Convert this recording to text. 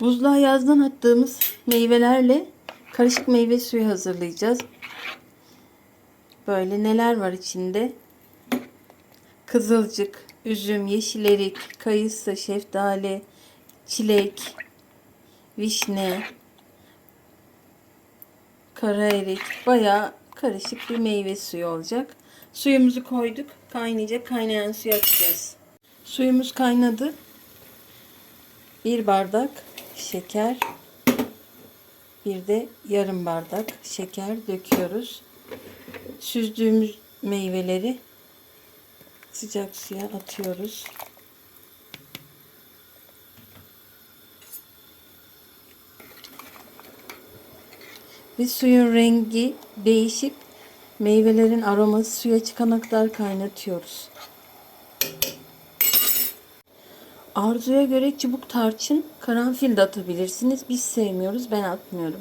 Buzluğa yazdan attığımız meyvelerle karışık meyve suyu hazırlayacağız. Böyle neler var içinde? Kızılcık, üzüm, yeşil erik, kayısı, şeftali, çilek, vişne, kara erik. Bayağı karışık bir meyve suyu olacak. Suyumuzu koyduk. Kaynayacak. Kaynayan suyu açacağız. Suyumuz kaynadı. Bir bardak şeker. Bir de yarım bardak şeker döküyoruz. Süzdüğümüz meyveleri sıcak suya atıyoruz. Ve suyun rengi değişip meyvelerin aroması suya çıkana kadar kaynatıyoruz. Arzuya göre çubuk tarçın, karanfil de atabilirsiniz. Biz sevmiyoruz, ben atmıyorum.